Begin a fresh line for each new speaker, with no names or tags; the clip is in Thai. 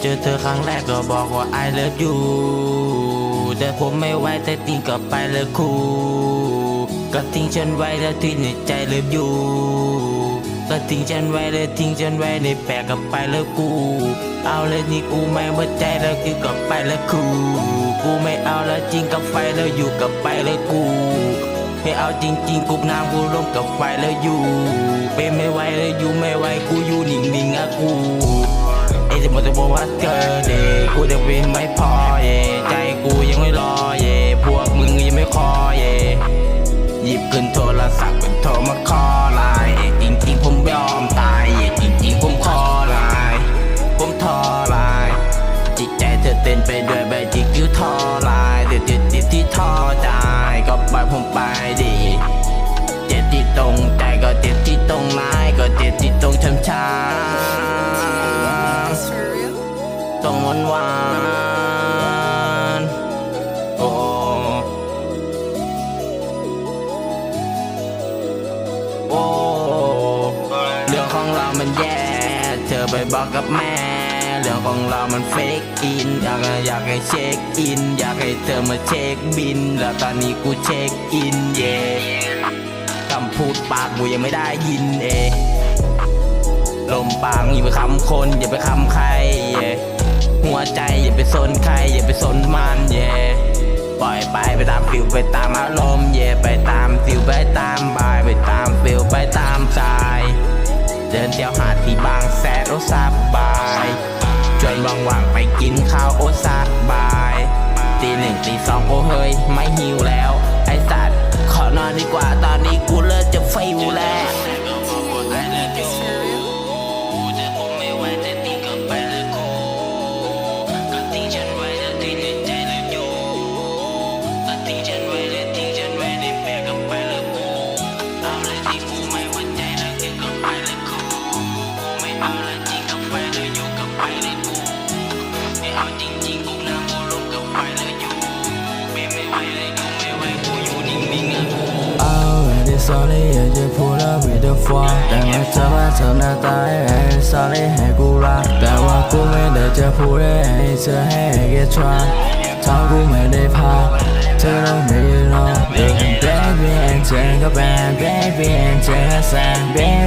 เธอครั้งแรกก็บอกว่า I love you แต่ผมไม่ไหวแต่ติงก็ไปเลยครูก็ทิ้งฉันไว้แล้วที่ในใจ love you ก็ทิ้งฉันไว้เลยทิ้งฉันไว้ในแปลกกับไปแล้วกู เอาเลยนี่กูไม่หมดใจแล้วคือกับไปแล้วกูกูไม่เอาแล้วจริงกับไฟแล้วอยู่กับไปแล้วกูไม่เอาจริงๆกูน้ำกูลงกับไฟแล้วอยู่ เป็นไม่ไหวแล้วอยู่ไม่ไหวกูอยู่นิ่งๆอะกู เอ้จะบอกว่าเกิดดีกูจะเป็นไม่พอ ตรงหวานหวานโอ้โอ้เรื่องของเรามันแย่ เธอไปบอกกับแม่ เรื่องของเรามันเฟกอิน อยากอยากให้เช็คอิน อยากให้เธอมาเช็คบิน แล้วตอนนี้กูเช็คอินเย่คำพูดปากกูยังไม่ได้ยินเองลมปากอย่าไปคำคนอย่าไปคำใครเย่ หัวใจอย่าไปสนใครอย่าไปสนมันเย่ปล่อยไปไปตามฟิลไปตามอารมณ์เย่ไปตามฟิลไปตามบายไปตามฟิลไปตามสายเดินเที่ยวหาดที่บางแสนโอสบายจนว่างๆไปกินข้าวโอสบายตีหนึ่งตีสองโอ้เฮ้ยไม่หิวแล้ว ไอสัตว์ขอนอนดีกว่าตอนนี้กูเลิกจะไฟิวแล้ว
sorry yeah you pull up with the fall that my time to not die sorry hey gula that wa ku me that you pull it it's a hey get try talk ku me they pa turn on me you know baby and take a band baby and take a sign baby